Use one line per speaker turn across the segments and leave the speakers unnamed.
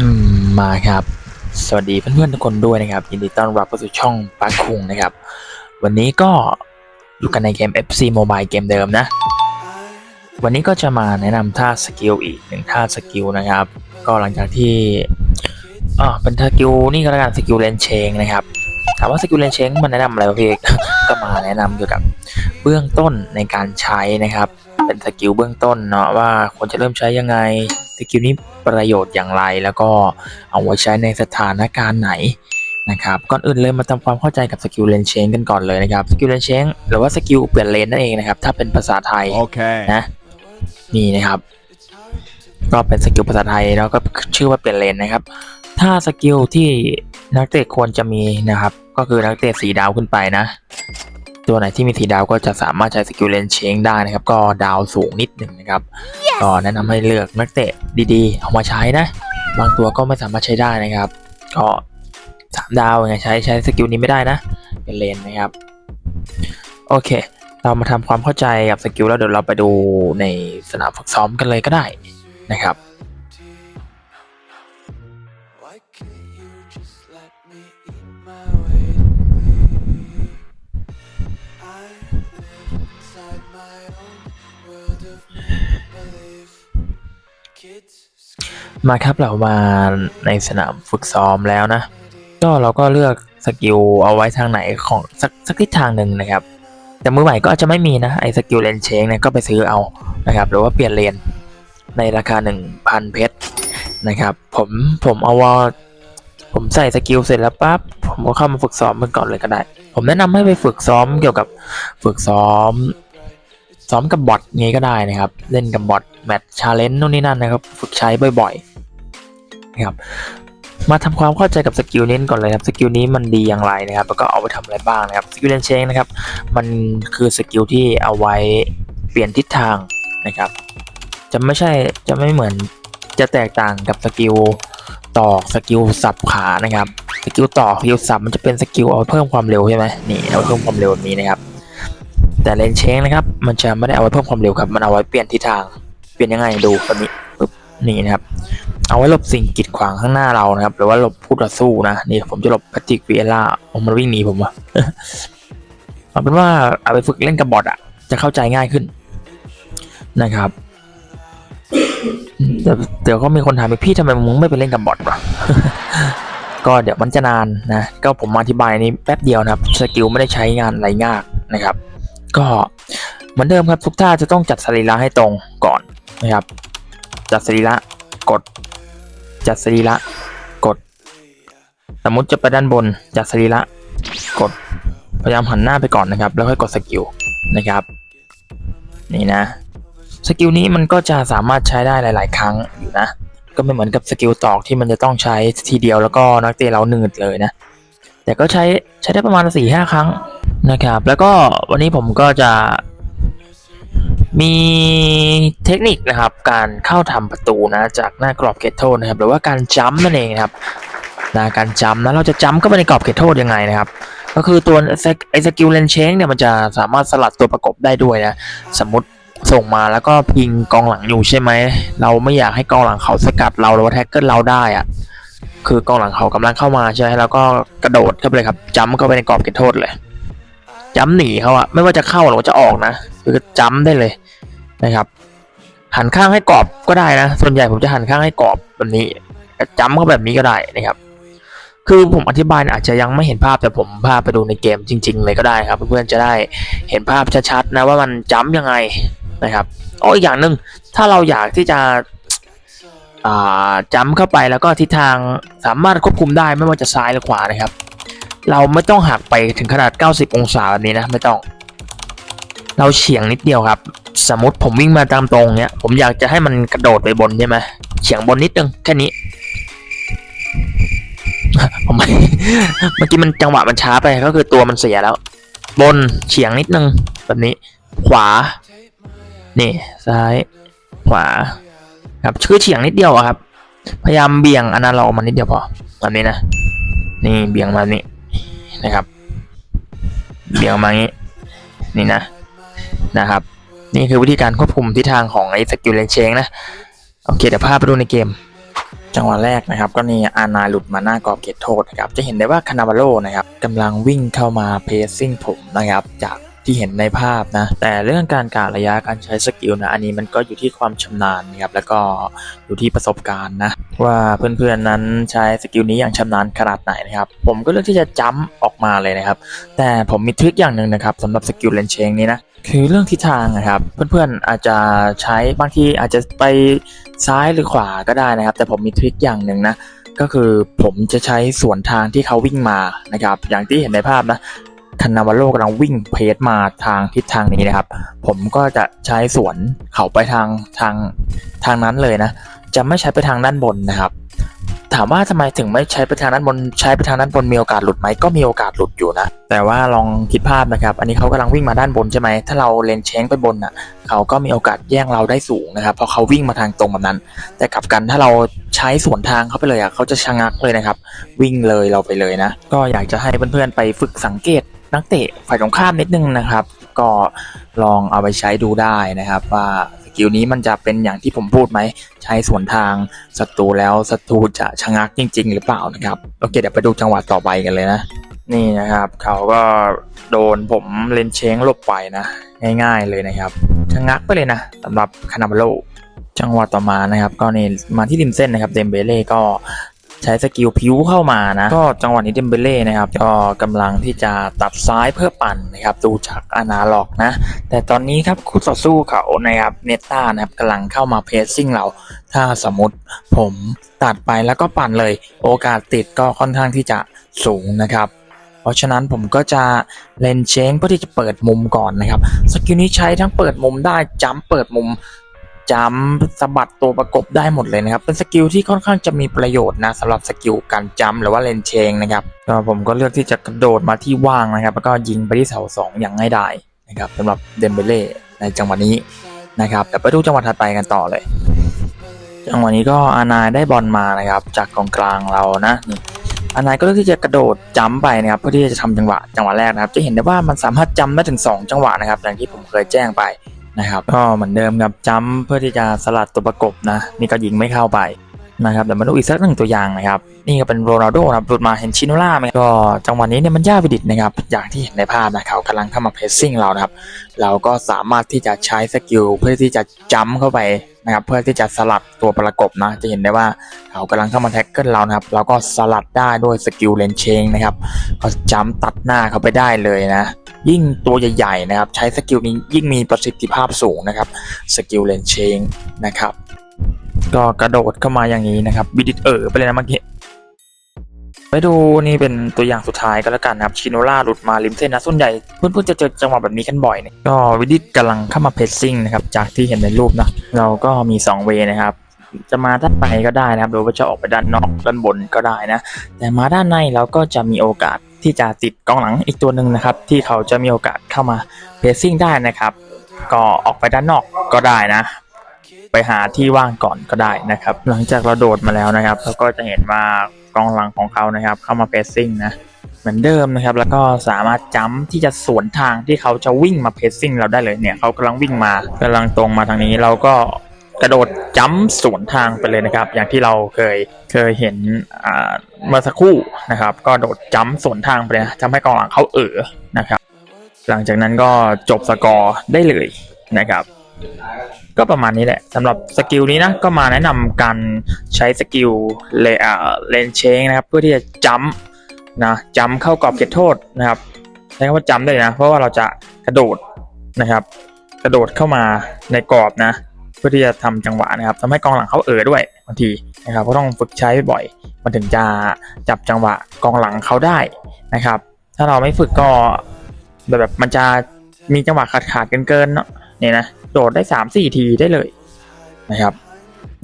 อืมมาครับ สวัสดีเพื่อนๆทุกคนด้วยนะครับ ยินดีต้อนรับเข้าสู่ช่องปาคุงนะครับ วันนี้ก็อยู่กันในเกม FC Mobile เกมเดิมนะ วันนี้ก็จะมาแนะนำท่าสกิลอีกหนึ่งท่าสกิลนะครับ ก็หลังจากที่อ่าเป็นสกิลนี่ก็แล้วกันสกิลเลนเชงนะครับถามว่าสกิลเลนเชงมันแนะนำอะไรพี่เอกก็มาแนะนำเกี่ยวกับเบื้องต้นในการใช้นะครับ เป็นสกิลเบื้องต้นเนาะว่าควรจะเริ่มใช้ยังไง สกิลนี้ประโยชน์อย่างไร แล้วก็เอาไว้ใช้ในสถานการณ์ไหนนะครับก่อนอื่นเลยมาทำความเข้าใจกับสกิลเลนเชงกันก่อนเลยนะครับสกิลเลนเชงหรือว่าสกิลเปลี่ยนเลนนั่นเองนะครับถ้าเป็นภาษาไทย
Okay.
นะนี่นะครับ ก็เป็นสกิลภาษาไทยแล้วก็ชื่อว่าเปลี่ยนเลนนะครับ ถ้าสกิลที่นักเตะควรจะมีนะครับ ก็คือนักเตะสีดาวขึ้นไปนะ ตัวไหนที่มีสีดาวก็จะสามารถใช้สกิลเลนเชงได้นะครับ ก็ดาวสูงนิดหนึ่งนะครับก็แนะนำให้เลือกนักเตะดีๆ เอามาใช้นะ บางตัวก็ไม่สามารถใช้ได้นะครับ ก็สามดาวยังไงใช้ใช้สกิลนี้ไม่ได้นะ เป็นเลนนะครับ โอเค เรามาทำความเข้าใจกับสกิลแล้วเดี๋ยวเราไปดูในสนามฝึกซ้อมกันเลยก็ได้นะครับ มาครับเรามาในสนามฝึกซ้อมแล้วนะ ก็เราก็เลือกสกิลเอาไว้ทางไหนของสักสักทิศทางหนึ่งนะครับ แต่มือใหม่ก็อาจจะไม่มีนะไอ้สกิลเลนเชงเนี่ยก็ไปซื้อเอานะครับ หรือว่าเปลี่ยนเลนในราคา 1,000 เพชรนะครับ ผมผมเอาว่าผมใส่สกิลเสร็จแล้วปั๊บผมก็เข้ามาฝึกซ้อมมันก่อนเลยก็ได้ ผมแนะนำให้ไปฝึกซ้อมเกี่ยวกับฝึกซ้อม ซ้อมกับบอทงี้ก็ได้นะครับ เล่นกับบอทแมตช์ชาเลนจ์นู่นนี่นั่นนะครับ ฝึกใช้บ่อยๆนะครับมาทำความเข้าใจกับสกิลนี้ก่อนเลยครับสกิลนี้มันดีอย่างไรนะครับ แล้วก็เอาไปทำอะไรบ้างนะครับสกิลเลนเชงนะครับ มันคือสกิลที่เอาไว้เปลี่ยนทิศทางนะครับ จะไม่ใช่จะไม่เหมือนจะแตกต่างกับสกิลตอกสกิลสับขานะครับสกิลตอกสกิลสับมันจะเป็นสกิลเอาเพิ่มความเร็วใช่ไหมนี่เอาเพิ่มความเร็วแบบนี้นะครับ แต่เลนเชงนะครับ มันจะไม่ได้เอาไว้เพิ่มความเร็วครับ มันเอาไว้เปลี่ยนทิศทาง เปลี่ยนยังไงดูแบบนี้ปึ๊บนี่นะครับ เอาไว้หลบสิ่งกีดขวางข้างหน้าเรานะครับ หรือว่าหลบผู้ต่อสู้นะ นี่ผมจะหลบแพทริกวีเอล่าโอ้มันวิ่งหนีผมวะเอาเป็นว่าเอาไปฝึกเล่นกับบอทอะจะเข้าใจง่ายขึ้นนะครับเดี๋ยวก็มีคนถามอีกพี่ทำไมมึงไม่ไปเล่นกับบอทวะก็เดี๋ยวมันจะนานนะ ก็ผมอธิบายนี้แป๊บเดียวนะครับ สกิลไม่ได้ใช้งานอะไรยากนะครับ ก็เหมือนเดิมครับทุกท่าจะต้องจัดสรีระให้ตรงก่อนนะครับ จัดสรีระกด จัดสรีระกด สมมติจะไปด้านบนจัดสรีระกดพยายามหันหน้าไปก่อนนะครับ แล้วค่อยกดสกิลนะครับ นี่นะสกิลนี้มันก็จะสามารถใช้ได้หลาย ๆ ครั้งอยู่นะ ก็ไม่เหมือนกับสกิลตอกที่มันจะต้องใช้ทีเดียวแล้วก็นักเตะเราหนืดเลยนะ แต่ก็ใช้ใช้ได้ประมาณ4ี่ห้าครั้ง นะครับ แล้วก็วันนี้ผมก็จะมีเทคนิคนะครับ การเข้าทำประตูนะจากหน้ากรอบเขตโทษนะครับ หรือว่าการจัมป์นั่นเองนะครับนะการจัมป์นะเราจะจัมป์เข้าไปในกรอบเขตโทษยังไงนะครับ ก็คือตัวไอสกิลเลนเชงเนี่ยมันจะสามารถสลัดตัวประกบได้ด้วยนะ สมมติส่งมาแล้วก็พิงกองหลังอยู่ใช่ไหม เราไม่อยากให้กองหลังเขาสกัดเราหรือว่าแท็กเกิลเราได้อะคือกองหลังเขากำลังเข้ามาใช่ไหมแล้วก็กระโดดเข้าไปเลยครับจัมป์เข้าไปในกรอบเขตโทษเลย จัมป์หนีเขาอะไม่ว่าจะเข้าหรือว่าจะออกนะคือจัมป์ได้เลยนะครับ หันข้างให้กรอบก็ได้นะ ส่วนใหญ่ผมจะหันข้างให้กรอบแบบนี้จัมป์เข้าแบบนี้ก็ได้นะครับ คือผมอธิบายอาจจะยังไม่เห็นภาพแต่ผมพาไปดูในเกมจริง ๆ เลยก็ได้ครับ เพื่อนๆจะได้เห็นภาพชัดๆนะว่ามันจัมป์ยังไงนะครับอ๋ออีกอย่างหนึ่งถ้าเราอยากที่จะจัมป์เข้าไปแล้วก็ทิศทางสามารถควบคุมได้ไม่ว่าจะซ้ายหรือขวานะครับ เราไม่ต้องหักไปถึงขนาด 90 องศาแบบนี้นะไม่ต้อง เราเฉียงนิดเดียวครับ สมมติผมวิ่งมาตามตรงเนี้ย ผมอยากจะให้มันกระโดดไปบนใช่ไหมเฉียงบนนิดนึงแค่นี้ผมไมเมื่อกี้มันจังหวะมันช้าไปก็คือตัวมันเสียแล้ว บนเฉียงนิดนึงแบบนี้ ขวา นี่ซ้าย ขวา ครับคือเฉียงนิดเดียวครับ พยายามเบี่ยงอนาล็อกมานิดเดียวพอแบบนี้นะ นี่เบี่ยงมานี่ นะครับ เดี่ยวมางี้นี่นะนะครับ นี่คือวิธีการควบคุมทิศทางของไอ้สกิลเลนเชงนะ โอเคเดี๋ยวพาไปดูในเกม จังหวะแรกนะครับ ก็นี่อานาหลุดมาหน้ากรอบเขตโทษนะครับ จะเห็นได้ว่าคานาวาโลนะครับกำลังวิ่งเข้ามาเพสซิ่งผมนะครับจาก ที่เห็นในภาพนะ แต่เรื่องการกะระยะการใช้สกิลนะ อันนี้มันก็อยู่ที่ความชำนาญนะครับ แล้วก็อยู่ที่ประสบการณ์นะ ว่าเพื่อนๆนั้นใช้สกิลนี้อย่างชำนาญขนาดไหนนะครับ ผมก็เลือกที่จะจัมป์ออกมาเลยนะครับ แต่ผมมีทริคอย่างหนึ่งนะครับสำหรับสกิลเลนเชงนี้นะคือเรื่องทิศทางนะครับ เพื่อนๆอาจจะใช้บางทีอาจจะไปซ้ายหรือขวาก็ได้นะครับ แต่ผมมีทริคอย่างหนึ่งนะก็คือผมจะใช้สวนทางที่เขาวิ่งมานะครับ อย่างที่เห็นในภาพนะ คันาวาโลกำลังวิ่งเพจมาทางทิศทางนี้นะครับ ผมก็จะใช้สวนเขาไปทางทางทางนั้นเลยนะ จะไม่ใช้ไปทางด้านบนนะครับ ถามว่าทำไมถึงไม่ใช้ไปทางด้านบน ใช้ไปทางด้านบนมีโอกาสหลุดไหมก็มีโอกาสหลุดอยู่นะ แต่ว่าลองคิดภาพนะครับ อันนี้เขากำลังวิ่งมาด้านบนใช่ไหมถ้าเราเลนเช้งไปบนอะ เขาก็มีโอกาสแย่งเราได้สูงนะครับเพราะเขาวิ่งมาทางตรงแบบนั้น แต่กลับกันถ้าเราใช้สวนทางเขาไปเลยอะเขาจะชะงักเลยนะครับ วิ่งเลยเราไปเลยนะ ก็อยากจะให้เพื่อนๆไปฝึกสังเกต นักเตะฝ่ายตรงข้ามนิดนึงนะครับ ก็ลองเอาไปใช้ดูได้นะครับ ว่าสกิลนี้มันจะเป็นอย่างที่ผมพูดไหม ใช้สวนทางศัตรูแล้วศัตรูจะชะงักจริง ๆ หรือเปล่านะครับโอเคเดี๋ยวไปดูจังหวะต่อไปกันเลยนะ นี่นะครับ เขาก็โดนผมเลนเชงหลบไปนะง่าย ๆเลยนะครับชะงักไปเลยนะสำหรับคานาบาโลจังหวะต่อมานะครับ ก็นี่มาที่ริมเส้นนะครับเดมเบเล่ก็ ใช้สกิลพิวเข้ามานะ ก็จังหวะนี้เดมเบเล่นะครับ ก็กำลังที่จะตัดซ้ายเพื่อปั่นนะครับดูจากอนาล็อกนะ แต่ตอนนี้ครับคู่ต่อสู้เขานะครับเนต้านะครับกำลังเข้ามาเพสซิ่งเรา ถ้าสมมติผมตัดไปแล้วก็ปั่นเลย โอกาสติดก็ค่อนข้างที่จะสูงนะครับเพราะฉะนั้นผมก็จะเลนเชงเพื่อที่จะเปิดมุมก่อนนะครับ สกิลนี้ใช้ทั้งเปิดมุมได้จัมป์เปิดมุม จัมสะบัดตัวประกบได้หมดเลยนะครับ เป็นสกิลที่ค่อนข้างจะมีประโยชน์นะสำหรับสกิลการจัมหรือว่าเลนเชงนะครับก็ผมก็เลือกที่จะกระโดดมาที่ว่างนะครับ แล้วก็ยิงไปที่เสาสองอย่างง่ายดายนะครับสำหรับเดมเบเล่ในจังหวะนี้นะครับเดี๋ยวไปดูจังหวะถัดไปกันต่อเลย จังหวะนี้ก็อานายได้บอลมานะครับ จากกองกลางเรานะนี่อานายก็เลือกที่จะกระโดดจัมไปนะครับเพื่อที่จะทำจังหวะจังหวะแรกนะครับ จะเห็นได้ว่ามันสามารถจัมได้ถึง 2 จังหวะนะครับอย่างที่ผมเคยแจ้งไป นะครับ ก็เหมือนเดิมครับจ้ำเพื่อที่จะสลัดตัวประกบนะ นี่ก็ยิงไม่เข้าไป นะครับเดี๋ยวมาดูอีกสักหนึ่งตัวอย่างนะครับ นี่ก็เป็นโรนัลโดนะครับหลุดมาเห็นชิโนล่าไหมก็จังหวะนี้เนี่ยมันย่าวิดิตนะครับ อย่างที่เห็นในภาพนะเขากำลังเข้ามาเพรสซิ่งเรานะครับ เราก็สามารถที่จะใช้สกิลเพื่อที่จะจัมเข้าไปนะครับเพื่อที่จะสลัดตัวประกบนะ จะเห็นได้ว่าเขากำลังเข้ามาแท็กเกิลเรานะครับเราก็สลัดได้ด้วยสกิลเลนเชงนะครับก็จัมตัดหน้าเขาไปได้เลยนะยิ่งตัวใหญ่ๆนะครับ ใช้สกิลนี้ยิ่งมีประสิทธิภาพสูงนะครับสกิลเลนเชงนะครับ ก็กระโดดเข้ามาอย่างนี้นะครับบิดิตเออไปเลยนะเมื่อกี้ไปดูนี่เป็นตัวอย่างสุดท้ายก็แล้วกันนะครับชิโนล่าหลุดมาริมเส้นนะส่วนใหญ่เพื่อนๆจะเจอจังหวะแบบนี้กันบ่อยเนี่ยก็วิดิตกำลังเข้ามาเพสซิ่งนะครับจากที่เห็นในรูปนะเราก็มี2เวนะครับ จะมาด้านในก็ได้นะครับหรือว่าจะออกไปด้านนอกด้านบนก็ได้นะ แต่มาด้านในเราก็จะมีโอกาสที่จะติดกองหลังอีกตัวหนึ่งนะครับ ที่เขาจะมีโอกาสเข้ามาเพสซิ่งได้นะครับ ก็ออกไปด้านนอกก็ได้นะ ไปหาที่ว่างก่อนก็ได้นะครับ หลังจากเราโดดมาแล้วนะครับเราก็จะเห็นว่ากองหลังของเขานะครับ เข้ามาเพสซิ่งนะเหมือนเดิมนะครับ แล้วก็สามารถจัมป์ที่จะสวนทางที่เขาจะวิ่งมาเพสซิ่งเราได้เลยเนี่ยเขากำลังวิ่งมากำลังตรงมาทางนี้เราก็กระโดดจัมป์สวนทางไปเลยนะครับ อย่างที่เราเคยเคยเห็นเมื่อสักครู่นะครับ ก็โดดจัมป์สวนทางไปเลยทำให้กองหลังเขาเออนะครับ หลังจากนั้นก็จบสกอร์ได้เลยนะครับ ก็ประมาณนี้แหละสำหรับสกิลนี้นะก็มาแนะนำการใช้สกิลเลอเลนเชงนะครับ เพื่อที่จะจัมนะจัมเข้ากรอบเขตโทษนะครับใช้คำว่าจัมได้นะ เพราะว่าเราจะกระโดดนะครับ กระโดดเข้ามาในกรอบนะ เพื่อที่จะทำจังหวะนะครับทำให้กองหลังเขาเออด้วยบางทีนะครับ ก็ต้องฝึกใช้บ่อย มันถึงจะจับจังหวะกองหลังเขาได้นะครับ ถ้าเราไม่ฝึกก็แบบแบบมันจะมีจังหวะขาดขาดๆเกินเนาะเนี่ยนะ โดดได้สามสี่ทีได้เลยนะครับ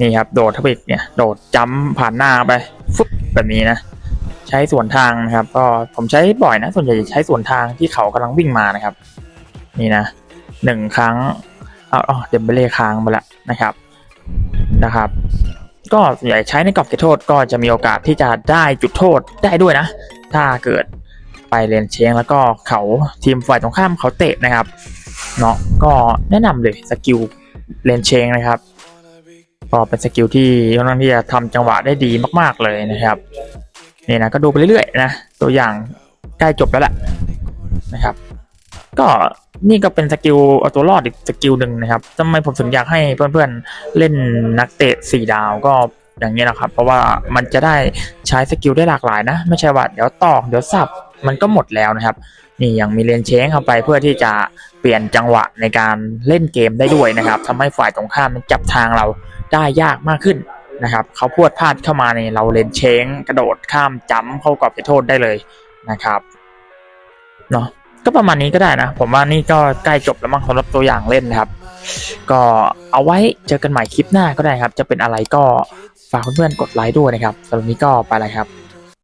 นี่ครับ โดดทับอีกเนี่ย โดดจัมป์ผ่านหน้าไปฟึบแบบนี้นะ ใช้ส่วนทางนะครับ ก็ผมใช้บ่อยนะ ส่วนใหญ่จะใช้ส่วนทางที่เขากำลังวิ่งมานะครับ นี่นะหนึ่งครั้งเอาเอาเดมเบเล่ค้างไปละนะครับนะครับ ก็ส่วนใหญ่ใช้ในกรอบเขตโทษก็จะมีโอกาสที่จะได้จุดโทษได้ด้วยนะ ถ้าเกิดไปเลนเชงแล้วก็เขาทีมฝ่ายตรงข้ามเขาเตะนะครับ เนาะก็แนะนำเลยสกิลเลนเชงนะครับก็เป็นสกิลที่ค่อนข้างที่จะทำจังหวะได้ดีมากๆเลยนะครับนี่นะก็ดูไปเรื่อยๆนะตัวอย่างใกล้จบแล้วแหละนะครับ ก็นี่ก็เป็นสกิลเอาตัวรอดอีกสกิลหนึ่งนะครับทำไมผมถึงอยากให้เพื่อนๆเล่นนักเตะสี่ดาวก็อย่างนี้นะครับ เพราะว่ามันจะได้ใช้สกิลได้หลากหลายนะ ไม่ใช่ว่าเดี๋ยวตอกเดี๋ยวสับ มันก็หมดแล้วนะครับ นี่ยังมีเลนเชงเข้าไปเพื่อที่จะเปลี่ยนจังหวะในการเล่นเกมได้ด้วยนะครับทำให้ฝ่ายตรงข้ามจับทางเราได้ยากมากขึ้นนะครับเขาพวดพลาดเข้ามาเนี่ยเราเลนเชงกระโดดข้ามจ้ำเข้ากรอบเขตโทษได้เลยนะครับเนาะก็ประมาณนี้ก็ได้นะ ผมว่านี่ก็ใกล้จบแล้วมั้งสำหรับตัวอย่างเล่นนะครับ ก็เอาไว้เจอกันใหม่คลิปหน้าก็ได้ครับ จะเป็นอะไรก็ฝากเพื่อนๆกดไลค์ด้วยนะครับสำหรับนนี้ก็ไปเลยครับ